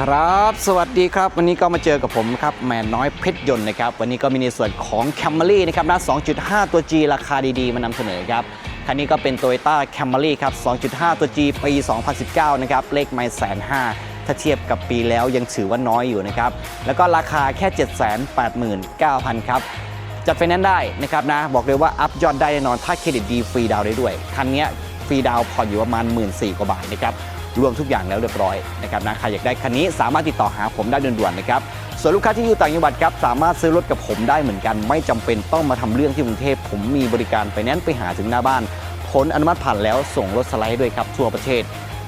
ครับ สวัสดีครับ วันนี้ก็มาเจอกับผมครับแมนน้อยเพชรยนต์นะครับ วันนี้ก็มีในส่วนของ Camry นะครับนะ2.5 ตัว G ราคาดีๆ มานำเสนอครับ คันนี้ก็เป็น Toyota Camry ครับ 2.5 ตัว G ปี 2019 นะครับ เลขไม่แสนห้าถ้าเทียบกับปีแล้วยังถือว่าน้อยอยู่นะครับ แล้วก็ราคาแค่ 789,000 ครับจัดไฟแนนซ์ได้นะครับนะ บอกเลยว่าอัพยอดได้แน่นอนถ้าเครดิตดีฟรีดาวได้ด้วย คันนี้ฟรีดาวน์ผ่อนอยู่ประมาณ 1 4ื่นกว่าบาทนะครับ รวมทุกอย่างแล้วเรียบร้อยนะครับนะใครอยากได้คันนี้สามารถติดต่อหาผมได้ด่วนๆนะครับส่วนลูกค้าที่อยู่ต่างจังหวัดครับสามารถซื้อรถกับผมได้เหมือนกัน ไม่จำเป็นต้องมาทำเรื่องที่กรุงเทพผมมีบริการไฟแนนไปหาถึงหน้าบ้านผลอนุมัติผ่านแล้วส่งรถสไลด์ด้วยครับทั่วประเทศ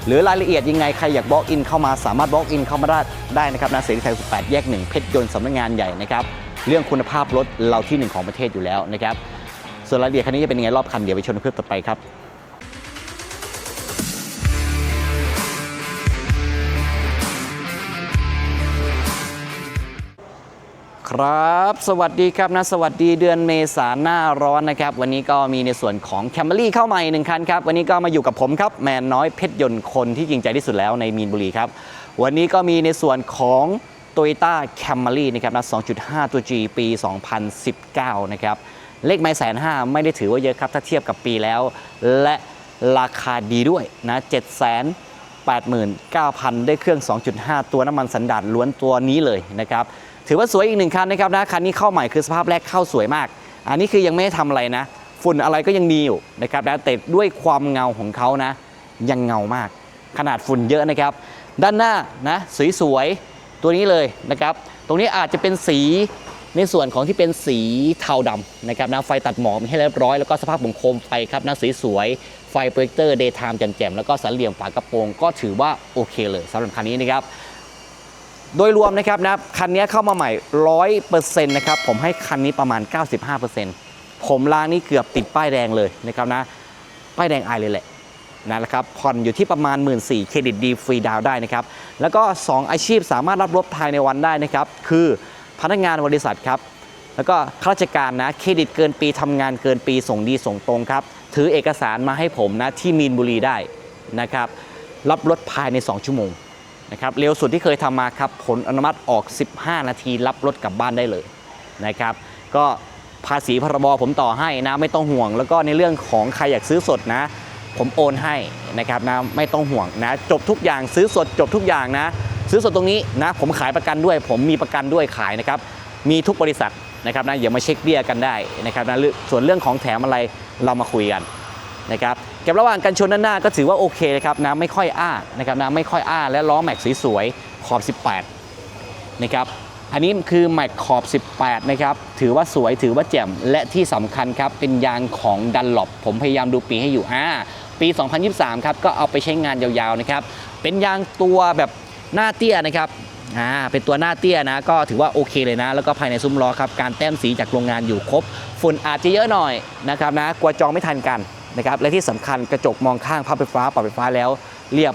หรือรายละเอียดยังไงใครอยากบล็อกอินเข้ามาสามารถบล็อกอินเข้ามาได้ได้นะครับนะเสรีไทย18 แยกหนึ่งเพชรยนต์สำนักงานใหญ่นะครับเรื่องคุณภาพรถเราที่หนึ่งของประเทศอยู่แล้วนะครับส่วนรายละเอียดคันนี้จะเป็นยังไงรอบคันเดี๋ยวไปชมในคลิปต่อไปครับ ครับ สวัสดีครับนะสวัสดีเดือนเมษาหน้าร้อนนะครับ วันนี้ก็มีในส่วนของ Camry เข้ามาอีกหนึ่งคันครับ วันนี้ก็มาอยู่กับผมครับ แมนน้อยเพชรยนต์คนที่จริงใจที่สุดแล้วในมีนบุรีครับ วันนี้ก็มีในส่วนของ Toyota Camry นะครับนะ2.5 ตัว G ปี 2019 นะครับ เลขไม่แสนห้าไม่ได้ถือว่าเยอะครับ ถ้าเทียบกับปีแล้ว และราคาดีด้วยนะ7 89,000 ได้เครื่อง 2.5 ตัวน้ำมันสันดาดล้วนตัวนี้เลยนะครับ ถือว่าสวยอีกหนึ่งคันนะครับนะคันนี้เข้าใหม่คือสภาพแรกเข้าสวยมาก อันนี้คือยังไม่ได้ทำอะไรนะฝุ่นอะไรก็ยังมีอยู่นะครับนะแต่ด้วยความเงาของเขานะ ยังเงามาก ขนาดฝุ่นเยอะนะครับ ด้านหน้านะสวยๆตัวนี้เลยนะครับ ตรงนี้อาจจะเป็นสีในส่วนของที่เป็นสีเทาดำนะครับนะไฟตัดหมอกมีให้เรียบร้อยแล้วก็สภาพของโคมไฟครับนะสวยๆไฟโปรเจคเตอร์เดย์ไทม์แจ่มๆแล้วก็สันเหลี่ยมฝากระโปรงก็ถือว่าโอเคเลยสำหรับคันนี้นะครับ โดยรวมนะครับนะคันนี้เข้ามาใหม่ 100%นะครับผมให้คันนี้ประมาณ 95%ผมล้างนี่เกือบติดป้ายแดงเลยนะครับนะป้ายแดงไอเลยแหละนะครับผ่อนอยู่ที่ประมาณ 1 4ื่นเครดิตดีฟรีดาวได้นะครับแล้วก็ 2 อาชีพสามารถรับรถภายในวันได้นะครับคือพนักงานบริษัทครับแล้วก็ข้าราชการนะเครดิตเกินปีทำงานเกินปีส่งดีส่งตรงครับถือเอกสารมาให้ผมนะที่มีนบุรีได้นะครับรับรถภายใน 2 ชั่วโมง นะครับเร็วสุดที่เคยทำมาครับผลอนุมัติออก 15 นาทีรับรถกลับบ้านได้เลยนะครับก็ภาษีพรบผมต่อให้นะไม่ต้องห่วง แล้วก็ในเรื่องของใครอยากซื้อสดนะ ผมโอนให้นะครับนะไม่ต้องห่วงนะจบทุกอย่างซื้อสดจบทุกอย่างนะ ซื้อสดตรงนี้นะผมขายประกันด้วย ผมมีประกันด้วยขายนะครับมีทุกบริษัทนะครับนะอย่ามาเช็คเบี้ยกันได้นะครับนะหรือส่วนเรื่องของแถมอะไรเรามาคุยกันนะครับ เก็บระหว่างกันชนด้านหน้าก็ถือว่าโอเคนะครับนะไม่ค่อยอ้านะครับนะไม่ค่อยอ้าและล้อแม็กสวยๆขอบ 18นะครับอันนี้คือแม็กขอบ 18 นะครับ ถือว่าสวยถือว่าแจ่ม และที่สำคัญครับ เป็นยางของดันหลบผมพยายามดูปีให้อยู่อ่าปี 2023 ครับ ก็เอาไปใช้งานยาวๆ นะครับ เป็นยางตัวแบบหน้าเตี้ยนะครับอ่าเป็นตัวหน้าเตี้ยนะ ก็ถือว่าโอเคเลยนะ แล้วก็ภายในซุ้มล้อครับ การแต้มสีจากโรงงานอยู่ครบ ฝุ่นอาจจะเยอะหน่อยนะครับนะ กลัวจองไม่ทันกัน นะครับและที่สำคัญกระจกมองข้างพับไฟฟ้าปรับไฟฟ้าแล้วเรียบ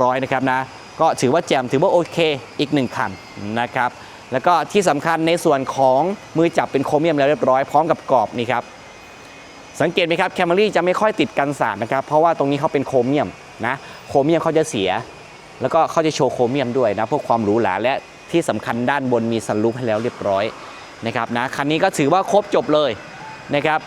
ร้อยนะครับนะก็ถือว่าแจ่มถือว่าโอเคอีกหนึ่งคันนะครับแล้วก็ที่สำคัญในส่วนของมือจับเป็นโครเมียมแล้วเรียบร้อยพร้อมกับกรอบนี่ครับสังเกตไหมครับแคมรี่จะไม่ค่อยติดกันสาดนะครับเพราะว่าตรงนี้เขาเป็นโครเมียมนะโครเมียมเขาจะเสีย แล้วก็เขาจะโชว์โครเมียมด้วยนะพื่อความหรูหราและที่สำคัญด้านบนมีซันรูฟให้แล้วเรียบร้อยนะครับนะคันนี้ก็ถือว่าครบจบเลยนะครับ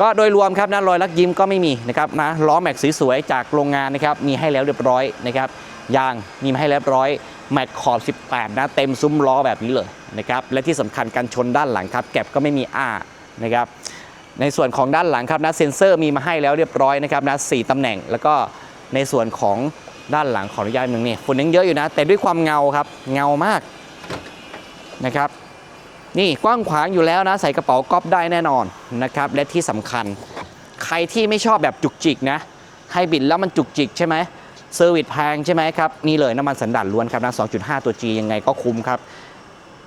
ก็โดยรวมครับนะรอยลักยิ้มก็ไม่มีนะครับนะล้อแม็กสวยๆจากโรงงานนะครับมีให้แล้วเรียบร้อยนะครับยางมีมาให้เรียบร้อยแม็กขอบ 18 นะเต็มซุ้มล้อแบบนี้เลยนะครับและที่สำคัญการชนด้านหลังครับแก็บก็ไม่มีอ้านะครับในส่วนของด้านหลังครับนะเซ็นเซอร์มีมาให้แล้วเรียบร้อยนะครับนะสี่ตำแหน่ง แล้วก็ในส่วนของด้านหลังขออนุญาตหนึ่งนี่ฝุ่นยังเยอะอยู่นะ แต่ด้วยความเงาครับเงามากนะครับ นี่กว้างขวางอยู่แล้วนะใส่กระเป๋าก๊อปได้แน่นอนนะครับและที่สำคัญ ใครที่ไม่ชอบแบบจุกจิกนะไฮบริดแล้วมันจุกจิกใช่ไหมเซอร์วิสแพงใช่ไหมครับ นี่เลยน้ำมันสันดาดล้วนครับนะ2.5 ตัว G ยังไงก็คุ้มครับ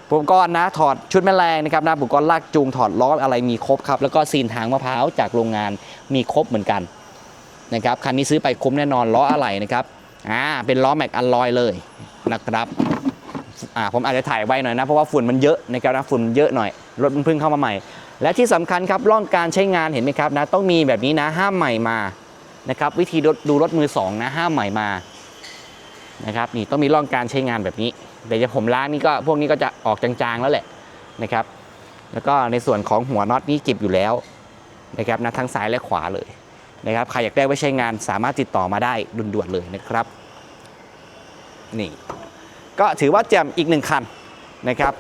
อุปกรณ์นะถอดชุดแม่แรงนะครับนะอุปกรณ์ลากจูงถอดล้ออะไรมีครบครับ แล้วก็ซีนทางมะพร้าวจากโรงงานมีครบเหมือนกันนะครับคันนี้ซื้อไปคุ้มแน่นอนล้ออะไรนะครับอ่าเป็นล้อแม็กอัลลอยเลยนะครับ อ่าผมอาจจะถ่ายไว้หน่อยนะ เพราะว่าฝุ่นมันเยอะนะครับนะฝุ่นเยอะหน่อย รถมันเพิ่งเข้ามาใหม่ และที่สำคัญครับร่องการใช้งานเห็นไหมครับนะต้องมีแบบนี้นะห้ามใหม่มานะครับวิธีดูรถมือสองนะห้ามใหม่มานะครับนี่ต้องมีร่องการใช้งานแบบนี้เดี๋ยวจะผมล้างนี่ก็พวกนี้ก็จะออกจางๆแล้วแหละนะครับ แล้วก็ในส่วนของหัวน็อตนี่เก็บอยู่แล้วนะครับนะทั้งซ้ายและขวาเลยนะครับใครอยากได้ไว้ใช้งานสามารถติดต่อมาได้ด่วนๆเลยนะครับ นี่ ก็ถือว่าแจ่มอีกหนึ่งคันนะครับ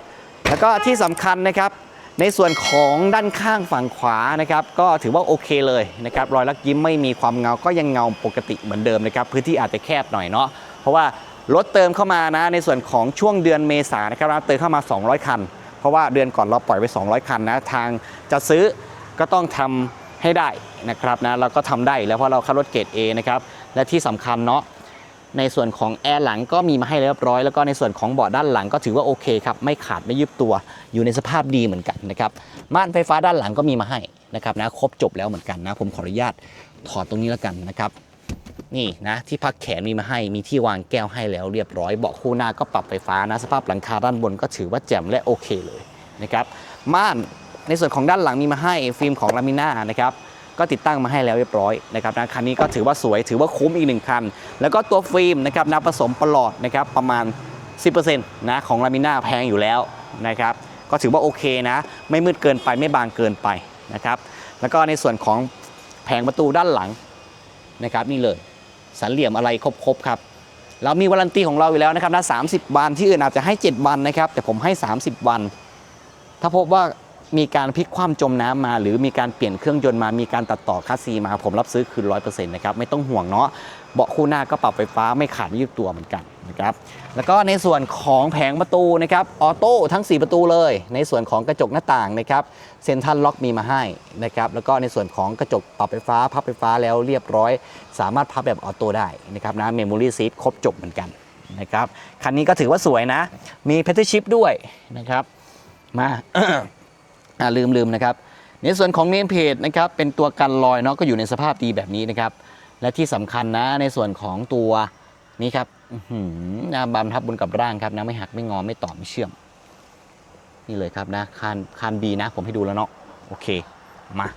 แล้วก็ที่สำคัญนะครับ ในส่วนของด้านข้างฝั่งขวานะครับ ก็ถือว่าโอเคเลยนะครับ รอยลักยิ้มไม่มีความเงา ก็ยังเงาปกติเหมือนเดิมนะครับ พื้นที่อาจจะแคบหน่อยเนาะ เพราะว่ารถเติมเข้ามานะ ในส่วนของช่วงเดือนเมษานะครับเราเติมเข้ามา 200 คัน เพราะว่าเดือนก่อนเราปล่อยไป 200 คันนะ ทางจะซื้อก็ต้องทำให้ได้นะครับนะ เราก็ทำได้แล้วเพราะเราขับรถเกรด A นะครับ และที่สำคัญเนาะ ในส่วนของแอร์หลังก็มีมาให้เรียบร้อย แล้วก็ในส่วนของเบาะด้านหลังก็ถือว่าโอเคครับไม่ขาดไม่ยุบตัวอยู่ในสภาพดีเหมือนกันนะครับม่านไฟฟ้าด้านหลังก็มีมาให้นะครับนะครบจบแล้วเหมือนกันนะ ผมขออนุญาตถอดตรงนี้แล้วกันนะครับ นี่นะที่พักแขนมีมาให้มีที่วางแก้วให้แล้วเรียบร้อยเบาะคู่หน้าก็ปรับไฟฟ้านะสภาพหลังคาด้านบนก็ถือว่าแจ่มและโอเคเลยนะครับม่านในส่วนของด้านหลังมีมาให้ฟิล์มของลามิน่านะครับ ก็ติดตั้งมาให้แล้วเรียบร้อยนะครับนะคันนี้ก็ถือว่าสวยถือว่าคุ้มอีกหนึ่งคัน แล้วก็ตัวฟิล์มนะครับนะผสมปลอดนะครับประมาณ 10%นะของลามิน่าแพงอยู่แล้วนะครับก็ถือว่าโอเคนะ ไม่มืดเกินไปไม่บางเกินไปนะครับแล้วก็ในส่วนของแผงประตูด้านหลังนะครับนี่เลยสันเหลี่ยมอะไรครบๆครับเรามีวารันตีของเราอยู่แล้วนะครับนะ30วันที่อื่นอาจจะให้ 7 วันนะครับ แต่ผมให้ 30 วัน ถ้าพบว่า มีการพลิกคว่ำจมน้ำมา หรือมีการเปลี่ยนเครื่องยนต์มา มีการตัดต่อคัสซีมาผมรับซื้อคืนร้อยเปอร์เซ็นต์นะครับไม่ต้องห่วงเนาะเบาะคู่หน้าก็ปรับไฟฟ้าไม่ขาดยุบตัวเหมือนกันนะครับแล้วก็ในส่วนของแผงประตูนะครับออโต้ทั้ง 4 ประตูเลย ในส่วนของกระจกหน้าต่างนะครับเซนทันล็อกมีมาให้นะครับแล้วก็ในส่วนของกระจกปรับไฟฟ้าพับไฟฟ้าแล้วเรียบร้อย สามารถพับแบบออโต้ได้นะครับนะเมมโมรี่ซีทครบจบเหมือนกันนะครับคันนี้ก็ถือว่าสวยนะ มีเพ t เทชิพด้วยนะครับมา ลืมลืมนะครับ ในส่วนของเนมเพจนะครับเป็นตัวกันรอยเนาะก็อยู่ในสภาพดีแบบนี้นะครับ และที่สำคัญนะในส่วนของตัวนี้ครับหือหน้าบัมทับบนกับร่างครับนะไม่หักไม่งอไม่ต่อไม่เชื่อม นี่เลยครับนะคานคานดีนะ ผมให้ดูแล้วเนาะโอเคมา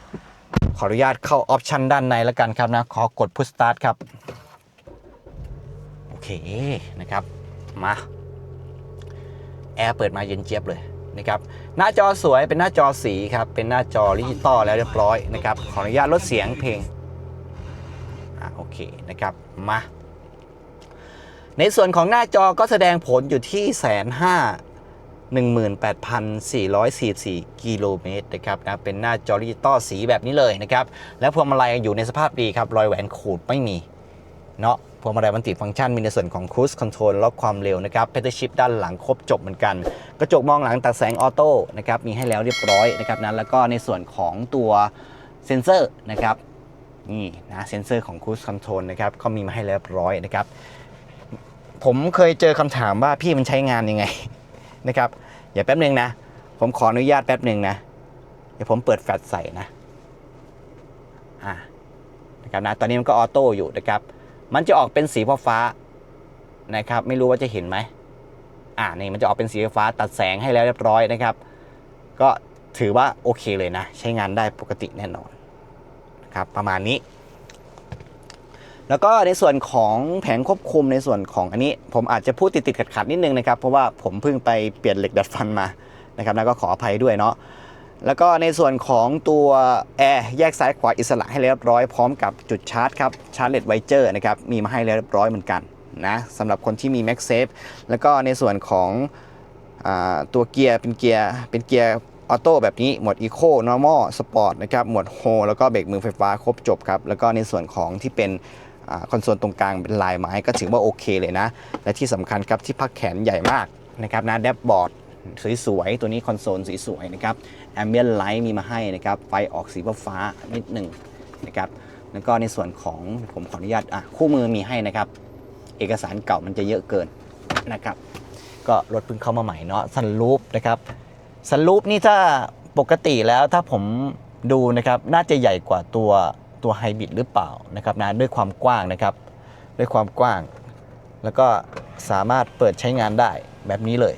ขออนุญาตเข้าออปชันด้านในแล้วกันครับนะ ขอกดพุชสตาร์ทครับ โอเคนะครับ มา แอร์เปิดมาเย็นเจี๊ยบเลย นะครับหน้าจอสวยเป็นหน้าจอสีครับเป็นหน้าจอดิจิตอลแล้วเรียบร้อยนะครับขออนุญาตลดเสียงเพลงอ่าโอเคนะครับมาในส่วนของหน้าจอก็แสดงผลอยู่ที่แสนห้า18,444 กิโลเมตรนะครับนะเป็นหน้าจอดิจิตอลสีแบบนี้เลยนะครับ และพวงมาลัยอยู่ในสภาพดีครับ รอยแหวนขูดไม่มีเนาะ พวงมาลัยมันติฟังก์ชันมีในส่วนของ Cruise Control ล็อกความเร็วนะครับ p พ t ชิ p ด้านหลังครบจบเหมือนกัน กระจกมองหลังตัดแสงออโต้นะครับมีให้แล้วเรียบร้อยนะครับนะแล้วก็ในส่วนของตัวเซ็นเซอร์นะครับนี่นะเซ็นเซอร์ของ Cruise Control นะครับก็มีมาให้เรียบร้อยนะครับผมเคยเจอคำถามว่าพี่มันใช้งานยังไงนะครับอย่าแป๊บหนึ่งนะ ผมขออนุญาตแป๊บหนึ่งนะเดี๋ยวผมเปิดแฟลชใส่นะอ่านะครับนะตอนนี้มันก็ออโต้อยู่นะครับ มันจะออกเป็นสีฟ้านะครับ ไม่รู้ว่าจะเห็นไหมอ่านี่มันจะออกเป็นสีฟ้าตัดแสงให้แล้วเรียบร้อยนะครับ ก็ถือว่าโอเคเลยนะ ใช้งานได้ปกติแน่นอนนะครับประมาณนี้ แล้วก็ในส่วนของแผงควบคุมในส่วนของอันนี้ ผมอาจจะพูดติดติดขัดขัดๆนิดนึงนะครับ เพราะว่าผมเพิ่งไปเปลี่ยนเหล็กดัดฟันมานะครับแล้วก็ขออภัยด้วยเนาะ แล้วก็ในส่วนของตัวแอร์แยกซ้ายขวาอิสระให้เรียบร้อยพร้อมกับจุดชาร์จครับชาร์จเลดไวเจอร์นะครับมีมาให้เรียบร้อยเหมือนกันนะสำหรับคนที่มี Max Safe แล้วก็ในส่วนของอตัวเกียร์เป็นเกียร์เป็นเกียร์ออโต้แบบนี้หมวด Eco Normal Sport นะครับหมวด H แล้วก็เบรกมือไฟฟ้าครบจบครับแล้วก็ในส่วนของที่เป็นอคอนโซลตรงกลางเป็นลายไม้ก็ถือว่าโอเคเลยนะ และที่สำคัญครับที่พักแขนใหญ่มากนะครับนะแดชบอร์ด สวยๆตัวนี้คอนโซลสวยๆนะครับแอมเบียนไลท์มีมาให้นะครับไฟออกสีฟ้านิดหนึ่งนะครับแล้วก็ในส่วนของผมขออนุญาตอะคู่มือมีให้นะครับ เอกสารเก่ามันจะเยอะเกินนะครับ ก็รถเพิ่งเข้ามาใหม่เนาะซันรูปนะครับซันรูปนี่ถ้าปกติแล้วถ้าผมดูนะครับน่าจะใหญ่กว่าตัวตัวไฮบริดหรือเปล่านะครับนะด้วยความกว้างนะครับ ด้วยความกว้าง แล้วก็สามารถเปิดใช้งานได้แบบนี้เลย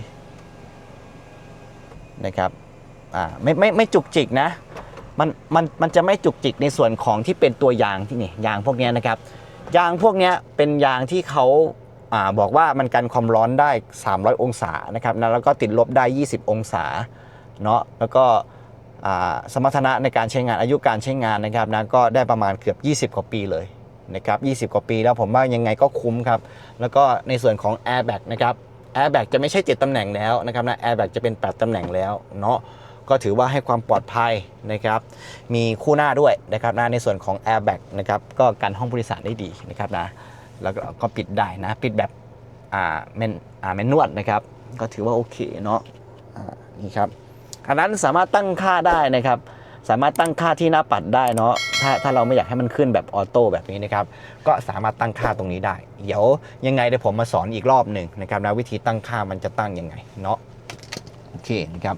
นะครับอ่าไม่ไม่ไม่จุกจิกนะมันมันมันจะไม่จุกจิกในส่วนของที่เป็นตัวยางที่นี่ยางพวกนี้นะครับยางพวกนี้เป็นยางที่เขาอาบอกว่ามันกันความร้อนได้ 300 องศานะครับนะแล้วก็ติดลบได้ 20 องศาเนาะแล้วก็อ่าสมรรถนะในการใช้งานอายุการใช้งานนะครับนะก็ได้ประมาณเกือบ 20 กว่าปีเลยนะครับ 20 กว่าปีแล้วผมว่ายังไงก็คุ้มครับ แล้วก็ในส่วนของ Airbag นะครับ Airbag จะไม่ใช่ 7ตำแหน่งแล้วนะครับนะ Airbag จะเป็น 8ตำแหน่งแล้วเนาะก็ถือว่าให้ความปลอดภัยนะครับ มีคู่หน้าด้วยนะครับนะในส่วนของ Airbag นะครับก็กันห้องผู้โดยสารได้ดีนะครับนะแล้วก็ปิดได้นะปิดแบบอ่าเมนอ่าเมนนวดนะครับ ก็ถือว่าโอเคเนาะอ่านี่ครับอันนั้นสามารถตั้งค่าได้นะครับ สามารถตั้งค่าที่หน้าปัดได้เนาะถ้าถ้าเราไม่อยากให้มันขึ้นแบบออโต้แบบนี้นะครับก็สามารถตั้งค่าตรงนี้ได้ เดี๋ยวยังไงเดี๋ยวผมมาสอนอีกรอบหนึ่งนะครับนะวิธีตั้งค่ามันจะตั้งยังไงเนาะโอเคนะครับ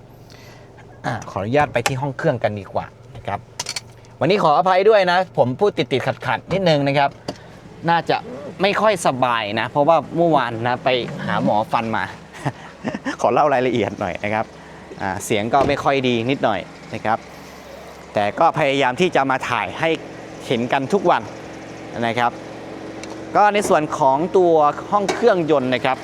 อขออนุญาตไปที่ห้องเครื่องกันดีกว่านะครับวันนี้ขออภัยด้วยนะ ผมพูดติดติดขัดขัดๆนิดนึงนะครับ น่าจะไม่ค่อยสบายนะ เพราะว่าเมื่อวานนะไปหาหมอฟันมา ขอเล่ารายละเอียดหน่อยนะครับเสียงก็ไม่ค่อยดีนิดหน่อยนะครับ แต่ก็พยายามที่จะมาถ่ายให้เห็นกันทุกวันนะครับ ก็ในส่วนของตัวห้องเครื่องยนต์นะครับ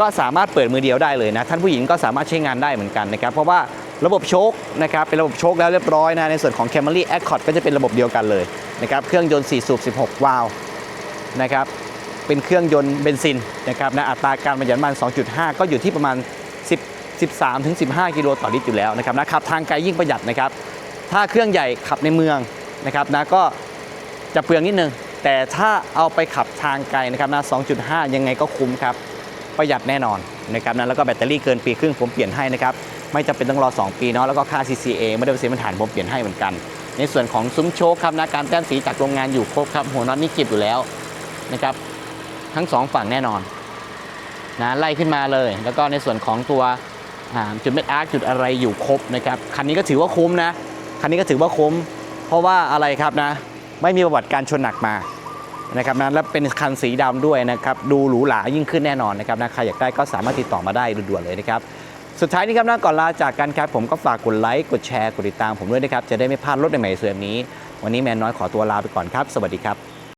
ก็สามารถเปิดมือเดียวได้เลยนะท่านผู้หญิงก็สามารถใช้งานได้เหมือนกันนะครับ เพราะว่าระบบโชคนะครับเป็นระบบโชคแล้วเรียบร้อยนะในส่วนของ Camry Accord ก็จะเป็นระบบเดียวกันเลยนะครับเครื่องยนต์4สูบ16 วาล์วนะครับเป็นเครื่องยนต์เบนซินนะครับนะอัตราการประหยัดน้ำมัน 2.5 ก็อยู่ที่ประมาณ 10 13ถึง15 กิโลต่อลิตรอยู่แล้วนะครับนะขับทางไกลยิ่งประหยัดนะครับ ถ้าเครื่องใหญ่ขับในเมืองนะครับนะก็จะเปลืองนิดนึง แต่ถ้าเอาไปขับทางไกลนะครับนะ 2.5 ยังไงก็คุ้มครับ ประหยัดแน่นอนนะครับนะแล้วก็แบตเตอรี่เกินปีครึ่งผมเปลี่ยนให้นะครับ ไม่จำเป็นต้องรอ 2 ปีเนาะแล้วก็ค่า CCA ไม่ได้เป็นสีมันฐานผมเปลี่ยนให้เหมือนกัน ในส่วนของซุ้มโชคครับนะการแต้มสีจากโรงงานอยู่ครบครับหัวน็อตนี่เก็บอยู่แล้วนะครับทั้งสองฝั่งแน่นอนนะไล่ขึ้นมาเลย แล้วก็ในส่วนของตัวจุดเม็ดอาร์คจุดอะไรอยู่ครบนะครับคันนี้ก็ถือว่าคุ้มนะ คันนี้ก็ถือว่าคุ้ม เพราะว่าอะไรครับนะ ไม่มีประวัติการชนหนักมานะครับนะและเป็นคันสีดำด้วยนะครับดูหรูหรายิ่งขึ้นแน่นอนนะครับนะใครอยากได้ก็สามารถติดต่อมาได้ด่วนๆเลยนะครับสุดท้ายนี้ครับนะก่อนลาจากกันครับผมก็ฝากกดไลค์กดแชร์กดติดตามผมด้วยนะครับจะได้ไม่พลาดรถใหม่ๆเสื่อมนี้ วันนี้แมนน้อยขอตัวลาไปก่อนครับ สวัสดีครับ